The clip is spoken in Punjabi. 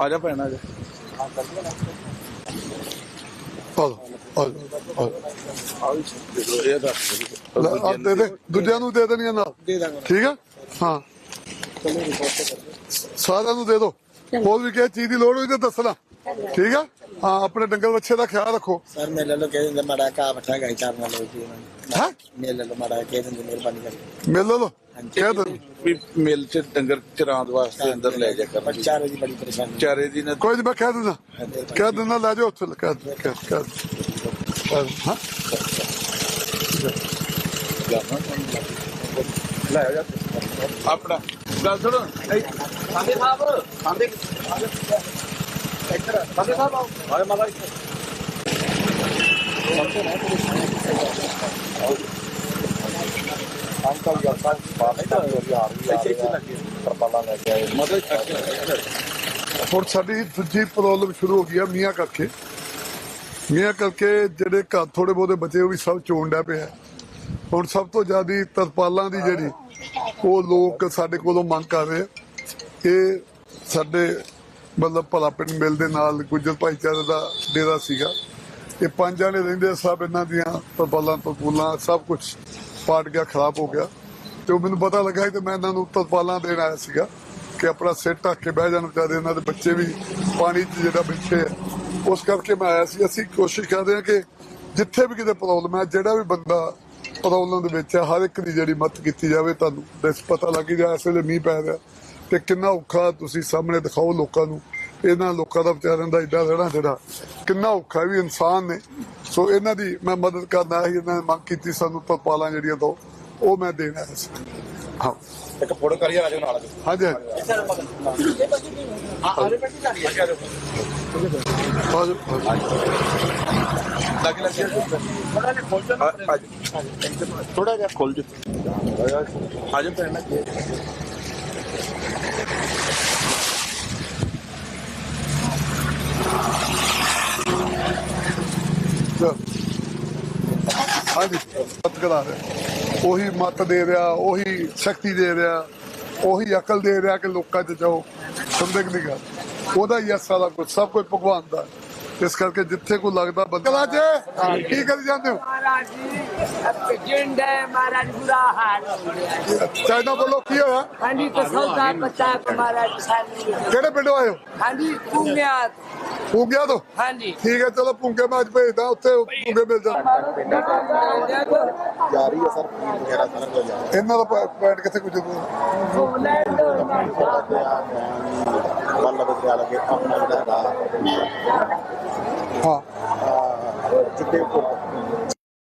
ਆ ਭੈਣ ਆ ਜਾ। ਆਲੋ ਆਲੋ ਇਹ ਦੱਸ ਦੇ ਦੇ ਦੂਜਿਆਂ ਨੂੰ ਦੇ ਦੇਣੀਆਂ ਨਾਲ। ਦੇ ਦਾਂਗਾ। ਠੀਕ ਆ? ਹਾਂ। ਸਾਰਿਆਂ ਨੂੰ ਦੇ ਦੋ। ਹੋਰ ਵੀ ਕਿਸੇ ਚੀਜ਼ ਦੀ ਲੋੜ ਹੋਈ ਤੇ ਦੱਸਣਾ ਠੀਕ ਆ? ਹਾਂ ਆਪਣੇ ਡੰਗਰ ਬੱਚੇ ਦਾ ਖਿਆਲ ਰੱਖੋ। ਸਰ ਮੇਲੇ ਲੋ ਕਹਿ ਦਿੰਦੇ ਮਾੜਾ ਕਾ ਬਠਾ ਗਾਈ ਚਾਰ ਨਾਲ ਹੋਈ ਹੈ? ਮੇਲੇ ਲੋ ਮਾੜਾ ਕਹਿ ਦਿੰਦੇ ਮਿਹਰਬਾਨੀ ਕਰਕੇ ਮਿਲ ਲਓ ਕਹਿ ਦੋ ਵੀ ਮਿਲ ਚ ਡੰਗਰ ਚਰਾਉਣ ਵਾਸਤੇ ਅੰਦਰ ਲੈ ਜਾ ਕਰ ਬੱਚਾ ਦੀ ਬੜੀ ਪਰੇਸ਼ਾਨੀ। ਚਾਰੇ ਦੀ ਨਾ ਕੋਈ ਮੈਂ ਕਹਿ ਦਿੰਦਾ। ਕਹਿ ਦਿੰਦਾ ਲੈ ਜਾਓ ਉੱਥੇ ਕਹਿ ਕਹਿ ਕਹਿ ਕਹਿ- ਹਾਂ? ਲੈ ਆ ਜਾ। ਆਪਣਾ। ਗੱਲ ਸੁਣੋ। ਸੰਦੇ ਸਾਹਿਬ। ਸੰਦੇ ਇੱਧਰ ਸੰਦੇ ਸਾਹਿਬ ਆਓ ਆਏ ਮਾਤਾ ਇੱਧਰ ਅੰਕਲ ਯਾਰ ਸਾਹਿਬ ਬਾਤ ਕਰ ਰਹੀ ਆ ਰਹੀ ਇੱਥੇ ਇੱਥੇ ਤਰਪਾਲਾਂ ਲੈ ਕੇ ਆਏ ਮਤਲਬ ਹੁਣ ਸਾਡੀ ਦੂਜੀ ਪ੍ਰੋਬਲਮ ਸ਼ੁਰੂ ਹੋ ਗਈ ਆ ਮੀਆਂ ਕਰਕੇ। ਮੀਆਂ ਕਰਕੇ ਜਿਹੜੇ ਘਰ ਥੋੜੇ ਬਹੁਤੇ ਬਚੇ, ਉਹ ਵੀ ਸਭ ਚੋਣ ਡੈ ਪਿਆ ਹੁਣ ਸਭ ਤੋਂ ਜ਼ਿਆਦੀ ਤਰਪਾਲਾਂ ਦੀ ਜਿਹੜੀ, ਉਹ ਲੋਕ ਸਾਡੇ ਕੋਲੋਂ ਮੰਗ ਕਰ ਰਹੇ ਇਹ ਸਾਡੇ ਮਤਲਬ ਭਲਾ ਪਿੰਡ ਮਿਲ ਦੇ ਨਾਲ ਗੁੱਜਰ ਭਾਈਚਾਰੇ ਦਾ ਡੇਰਾ ਸੀਗਾ। ਇਹ ਪੰਜ ਜਾਣੇ ਰਹਿੰਦੇ ਸਭ ਇਹਨਾਂ ਦੀਆਂ ਤਰਪਾਲਾਂ ਤਰਪੂਲਾਂ, ਸਭ ਕੁਝ ਪਾਟ ਗਿਆ, ਖਰਾਬ ਹੋ ਗਿਆ। ਤੇ ਉਹ ਮੈਨੂੰ ਪਤਾ ਲੱਗਾ ਤੇ ਮੈਂ ਇਹਨਾਂ ਨੂੰ ਤਰਪਾਲਾਂ ਦੇਣ ਆਇਆ ਸੀਗਾ ਕਿ ਆਪਣਾ ਸਿਰ ਢੱਕ ਕੇ ਬਹਿ ਜਾਣ ਵਿਚਾਰੇ ਇਹਨਾਂ ਦੇ ਬੱਚੇ ਵੀ ਪਾਣੀ 'ਚ ਜਿਹੜਾ ਬੈਠੇ ਆ। ਉਸ ਕਰਕੇ ਮੈਂ ਆਇਆ ਸੀ। ਅਸੀਂ ਕੋਸ਼ਿਸ਼ ਕਰਦੇ ਹਾਂ ਕਿ ਜਿੱਥੇ ਵੀ ਕਿਤੇ ਪ੍ਰੋਬਲਮ ਹੈ, ਜਿਹੜਾ ਵੀ ਬੰਦਾ ਪ੍ਰੋਬਲਮ ਦੇ ਵਿੱਚ ਹੈ, ਹਰ ਇੱਕ ਦੀ ਜਿਹੜੀ ਮਦਦ ਕੀਤੀ ਜਾਵੇ, ਤੁਹਾਨੂੰ ਇਸ ਪਤਾ ਲੱਗ ਗਿਆ ਜਾ ਇਸ ਵੇਲੇ ਮੀਂਹ ਪੈ ਰਿਹਾ। ਤੇ ਕਿੰਨਾ ਔਖਾ ਤੁਸੀਂ ਸਾਹਮਣੇ ਦਿਖਾਓ ਲੋਕਾਂ ਨੂੰ। ਇਹਨਾਂ ਲੋਕਾਂ ਦਾ ਵਿਚਾਰਿਆਂ ਦਾ ਏਡਾ ਰਹਿਣਾ ਜਿਹੜਾ ਕਿੰਨਾ ਔਖਾ ਵੀ ਇਨਸਾਨ ਨੇ। ਸੋ ਇਹਨਾਂ ਦੀ ਮੈਂ ਮਦਦ ਕਰਨਾ ਹੈ ਇਹਨਾਂ ਨੇ ਮੰਗ ਕੀਤੀ ਸਾਨੂੰ ਤਰਪਾਲਾਂ ਜਿਹੜੀਆਂ ਦੋ ਉਹ ਮੈਂ ਦੇਣਾ ਹੈ ਸੀ। ਹਾਂ। ਇੱਕ ਫੋਟੋ ਕਰੀਏ ਰਾਜੋ ਨਾਲ। ਹਾਂਜੀ ਆਜੋ, ਆਜੋ। ਥੋੜਾ ਜਿਹਾ ਖੋਲ ਜਾ ਥੋੜਾ ਜਿਹਾ ਹਾਂਜੀ ਮਤ ਕਰਾ ਰਿਹਾ ਉਹੀ ਮਤ ਦੇ ਰਿਹਾ, ਉਹੀ ਸ਼ਕਤੀ ਦੇ ਰਿਹਾ, ਉਹੀ ਅਕਲ ਦੇ ਰਿਹਾ ਕਿ ਲੋਕਾਂ 'ਚ ਜਾਓ। ਸਮਝੇ ਕਿ ਗੱਲ ਉਹਦਾ ਹੀ ਹੈ ਸਾਰਾ ਕੁਝ ਸਭ ਕੁਝ ਭਗਵਾਨ ਦਾ ਇਸ ਕਰਕੇ ਜਿੱਥੇ ਕੋਈ ਲੱਗਦਾ ਬੰਦਾ ਜੇ ਕੀ ਕਰੀ ਜਾਂਦੇ ਹੋ? ਮਹਾਰਾਜ ਜੀ ਜਿੰਦ ਹੈ ਮਹਾਰਾਜ ਬੁਰਾ ਹਾਲ ਹੋ ਗਿਆ। ਚਾਈਨਾ ਬੋਲੋ ਕੀ ਹੋਇਆ? ਹਾਂਜੀ ਤਸਲ ਦਾ ਮਹਾਰਾਜ ਸਾਨੂੰ। ਕਿਹੜੇ ਪਿੰਡੋਂ ਆਏ ਹਾਂਜੀ ਕੁਮਿਆਤ ਪੂੰਗਿਆ ਤੋਂ? हाँ जी ਠੀਕ ਹੈ ਚਲੋ ਪੂੰਗੇ ਮੈਂ ਅੱਜ ਭੇਜਦਾ ਉੱਥੇ ਪੂੰਗੇ ਮਿਲ ਜਾਣ ਜਾਰੀ ਹੈ ਸਰ ਵਗੈਰਾ ਸਾਰਾ ਕੁਝ। ਜਾਰੀ ਇਹਨਾਂ ਦਾ ਪ- ਪੈਂਟ ਕਿੱਥੇ ਕੁਝ ਬੱਲ ਬਦਲਿਆ ਲਗੇ ਆਪਣਾ ਜਿਹੜਾ ਹਾਂ ਚਿੱਟੇ ਕੋਟ